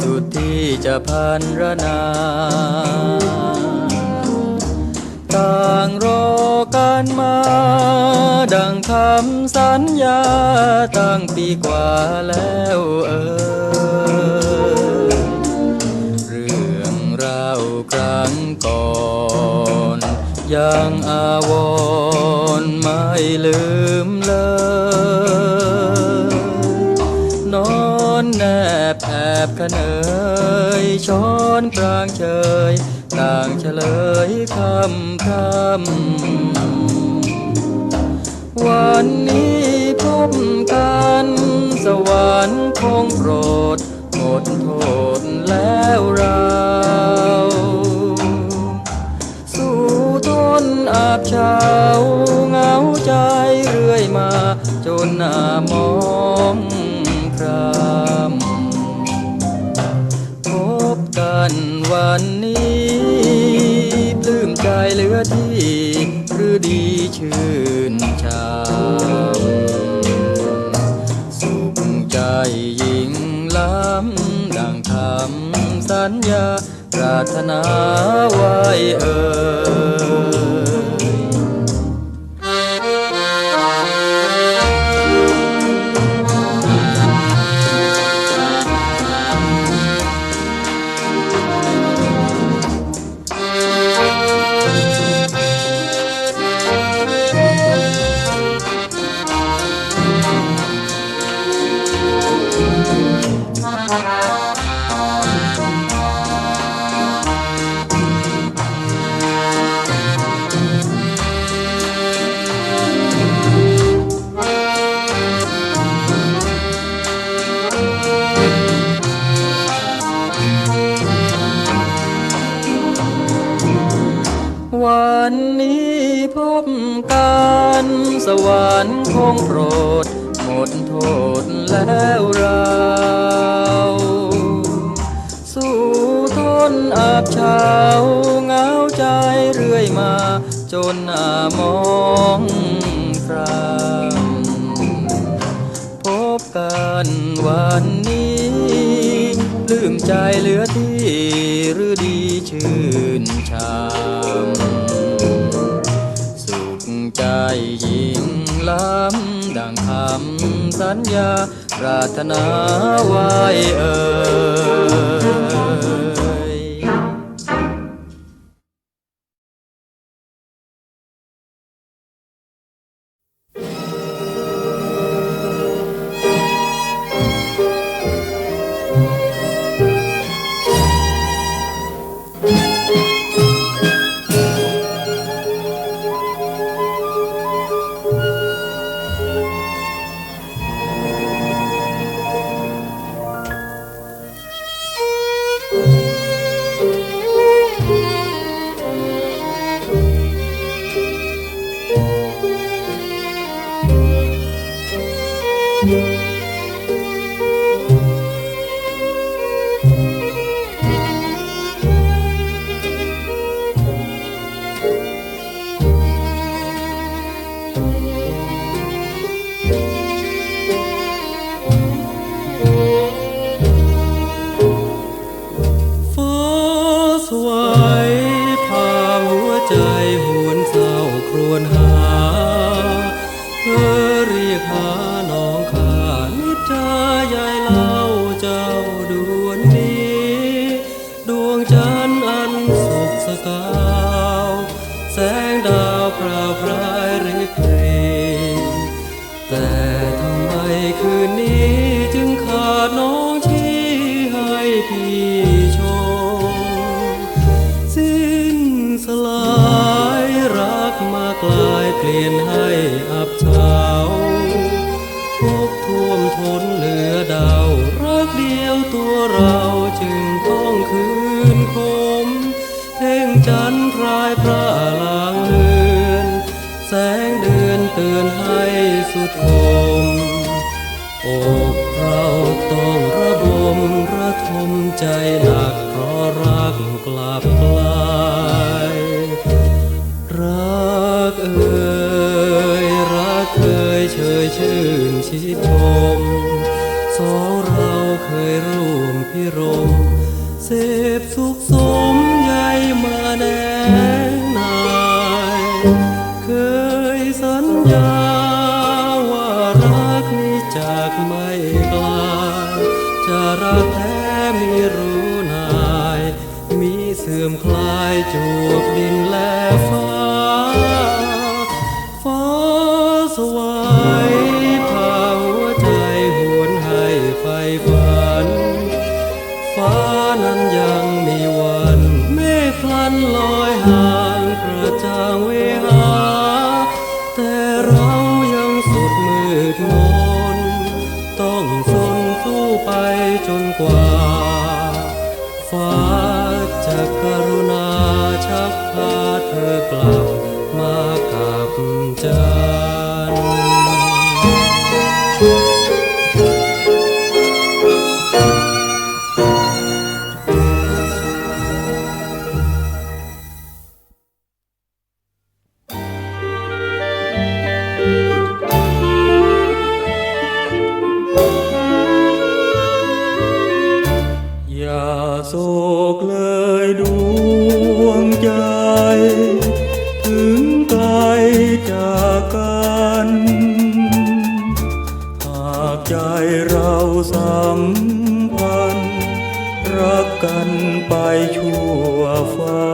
สุดที่จะพันรนาต่างรอกันมา ดังคำสัญญาตั้งปีกว่าแล้วเออเรื่องราวครั้งก่อน ยังอาวรไม่ลืม บขะเนยช้อนกลางเฉยต่างเฉลยคำคำวันนี้พบกันสวรรค์คงโปรดหมดโทษแล้วเรา ลือที่หรือดีชื่นชามสุขใจยิ่งล้ำดังคำสัญญาปรารถนาไว้เอ่ย วรรค์คงโปรด หมดโทษแล้วเรา สู่ทนอาบเช้าเงาใจเรื่อยมา จนหามองครามพบกันวันนี้ ลืมใจเหลือที่หรือดีชื่นชามสุขใจยิ่ง ล้ำดังคำสัญญา ปรารถนาไว้เอ่ย สวยพาหัวใจหวนเศร้าครวญหา เธอเรียกหาน้องข้านิจายายเล่าเจ้าดวนนี้ ดวงจันทร์อันสุกสกาว แสงดาวพราวพรา ลายรักมากลายเปลี่ยนให้อับเฉาทุกท่วมทนเหลือดาวรักเดียวตัวเราจึงต้องคืนคมเพ่งจันทร์พรายพระลางเลือนแสงเดือนเตือนให้สุดคมอกเราต้องระบมระทมใจหนา ชิดชม สองเราเคยร่วมพิรม เสพสุขสมใหญ่มาแนงนาย เคยสัญญาว่ารักนี้จากไม่ไกลจะรักแท้มีรู้นาย มีเสื่อมคลายจูบดินและ จนกว่า ฟ้าจะกรุณาชักพาเธอกลับ โศกเลยดวงใจ ถึงไกลจากกันหากใจเราสัมพันธ์รักกันไปชั่วฟ้า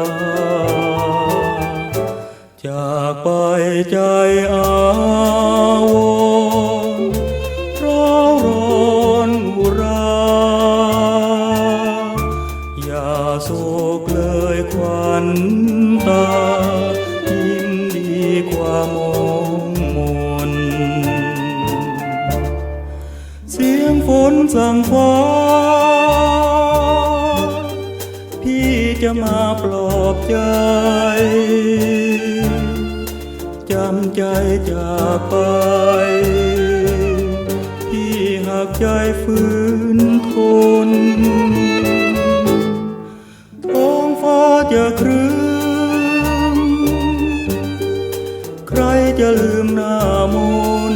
จากไปใจอา อย่าโศกเลยควันตายิ้มดีกว่ามองมน เสียงฝนสั่งฟ้า พี่จะมาปลอบใจ จำใจจากไป พี่หากใจฝืนทน ครึ้มใครจะลืมหน้ามน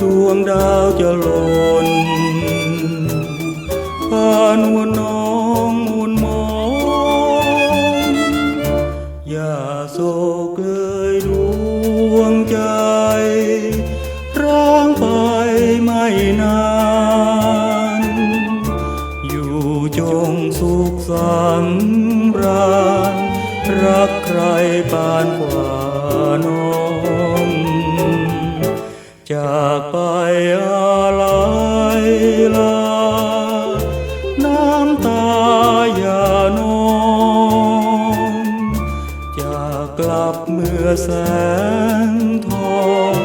ดวงดาวจะหล่น ใครปานกว่าน้องจากไปอะไรลาน้ำตาอย่านองจะกลับเมื่อแสงทอง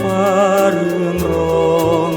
ฟ้าเรืองรอง